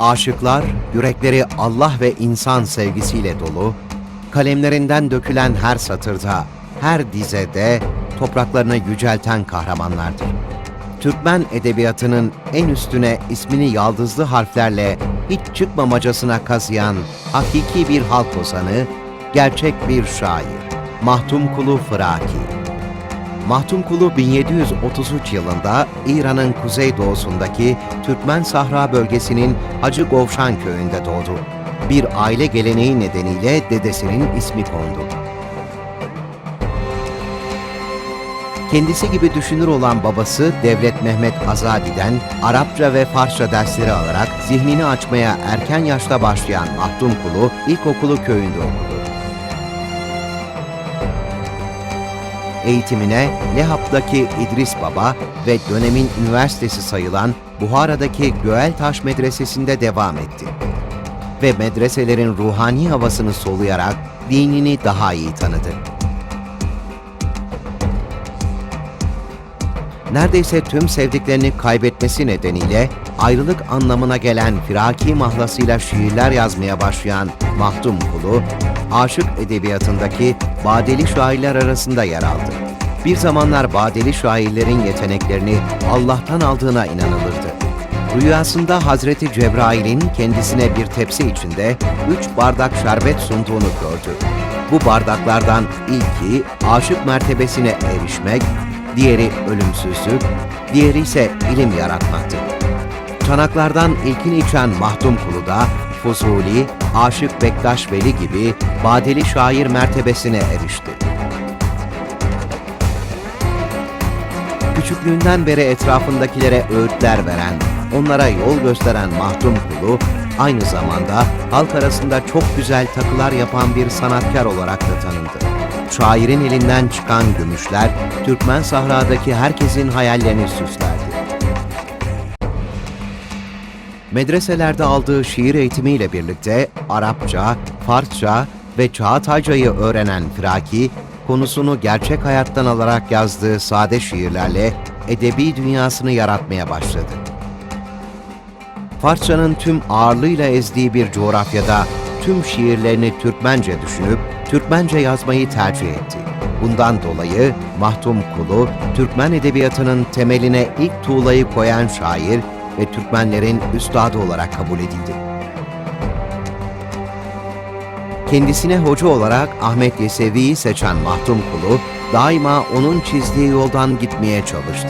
Aşıklar, yürekleri Allah ve insan sevgisiyle dolu, kalemlerinden dökülen her satırda, her dizede topraklarını yücelten kahramanlardır. Türkmen edebiyatının en üstüne ismini yaldızlı harflerle hiç çıkmamacasına kazıyan hakiki bir halk ozanı, gerçek bir şair. Mahtum Kulu Fıraki Mahtum Kulu 1733 yılında İran'ın kuzeydoğusundaki Türkmen Sahra bölgesinin Hacı Govşan köyünde doğdu. Bir aile geleneği nedeniyle dedesinin ismi kondu. Kendisi gibi düşünür olan babası Devlet Mehmet Azadi'den Arapça ve Farsça dersleri alarak zihnini açmaya erken yaşta başlayan Mahtum Kulu ilkokulu köyünde okudu. Eğitimine Lehap'taki İdris Baba ve dönemin üniversitesi sayılan Buhara'daki Göğeltaş Medresesi'nde devam etti. Ve medreselerin ruhani havasını soluyarak dinini daha iyi tanıdı. Neredeyse tüm sevdiklerini kaybetmesi nedeniyle ayrılık anlamına gelen firaki mahlasıyla şiirler yazmaya başlayan Mahdum Kulu, aşık edebiyatındaki badeli şairler arasında yer aldı. Bir zamanlar badeli şairlerin yeteneklerini Allah'tan aldığına inanılırdı. Rüyasında Hazreti Cebrail'in kendisine bir tepsi içinde üç bardak şerbet sunduğunu gördü. Bu bardaklardan ilki aşık mertebesine erişmek, diğeri ölümsüzlük, diğeri ise ilim yaratmaktı. Çanaklardan ilkini içen Mahdum Kulu da Fuzuli, Aşık Bektaş Veli gibi badeli şair mertebesine erişti. Küçüklüğünden beri etrafındakilere öğütler veren, onlara yol gösteren Mahdum Kulu, aynı zamanda halk arasında çok güzel takılar yapan bir sanatkar olarak da tanındı. Şairin elinden çıkan gümüşler, Türkmen sahradaki herkesin hayallerini süslerdi. Medreselerde aldığı şiir eğitimiyle birlikte Arapça, Farsça ve Çağatayca'yı öğrenen Firaki, konusunu gerçek hayattan alarak yazdığı sade şiirlerle edebi dünyasını yaratmaya başladı. Farsçanın tüm ağırlığıyla ezdiği bir coğrafyada tüm şiirlerini Türkmence düşünüp Türkmence yazmayı tercih etti. Bundan dolayı Mahtum Kulu, Türkmen edebiyatının temeline ilk tuğlayı koyan şair ve Türkmenlerin üstadı olarak kabul edildi. Kendisine hoca olarak Ahmet Yesevi'yi seçen Mahtum Kulu, daima onun çizdiği yoldan gitmeye çalıştı.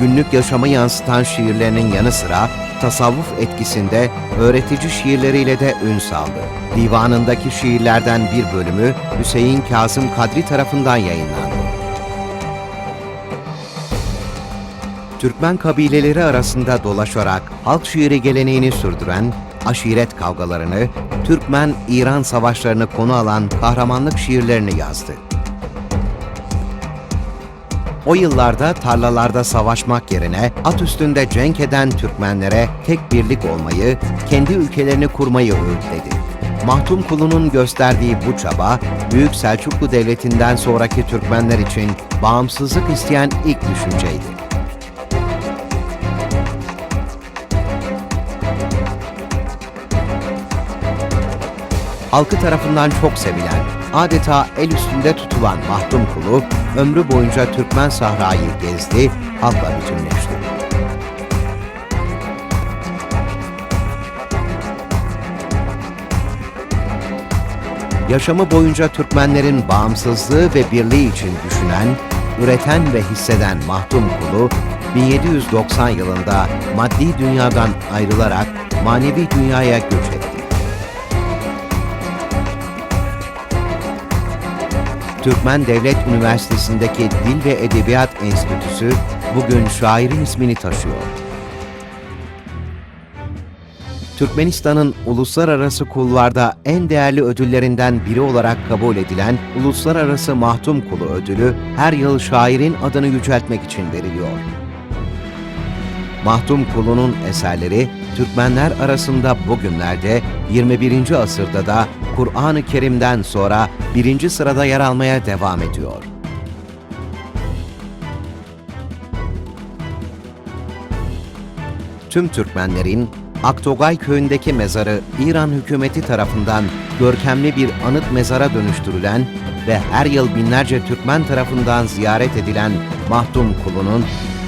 Günlük yaşamı yansıtan şiirlerinin yanı sıra tasavvuf etkisinde öğretici şiirleriyle de ün saldı. Divanındaki şiirlerden bir bölümü Hüseyin Kazım Kadri tarafından yayınlandı. Türkmen kabileleri arasında dolaşarak halk şiiri geleneğini sürdüren, aşiret kavgalarını, Türkmen-İran savaşlarını konu alan kahramanlık şiirlerini yazdı. O yıllarda tarlalarda savaşmak yerine at üstünde cenk eden Türkmenlere tek birlik olmayı, kendi ülkelerini kurmayı öğütledi. Mahtum Kulu'nun gösterdiği bu çaba, Büyük Selçuklu Devleti'nden sonraki Türkmenler için bağımsızlık isteyen ilk düşünceydi. halkı tarafından çok sevilen, adeta el üstünde tutulan Mahdum Kulu, ömrü boyunca Türkmen sahrayı gezdi, halkla bütünleşti. Yaşamı boyunca Türkmenlerin bağımsızlığı ve birliği için düşünen, üreten ve hisseden Mahdum Kulu, 1790 yılında maddi dünyadan ayrılarak manevi dünyaya göç etti. Türkmen Devlet Üniversitesi'ndeki Dil ve Edebiyat Enstitüsü bugün şairin ismini taşıyor. Türkmenistan'ın uluslararası kulvarda en değerli ödüllerinden biri olarak kabul edilen Uluslararası Mahtum Kulu ödülü her yıl şairin adını yüceltmek için veriliyor. Mahtum Kulu'nun eserleri Türkmenler arasında bugünlerde 21. asırda da Kur'an-ı Kerim'den sonra birinci sırada yer almaya devam ediyor. Tüm Türkmenlerin Aktogay köyündeki mezarı İran hükümeti tarafından görkemli bir anıt mezara dönüştürülen ve her yıl binlerce Türkmen tarafından ziyaret edilen Mahdum Kulu'nun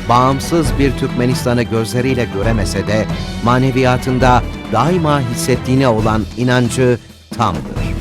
bağımsız bir Türkmenistan'ı gözleriyle göremese de maneviyatında daima hissettiğine olan inancı tamdır.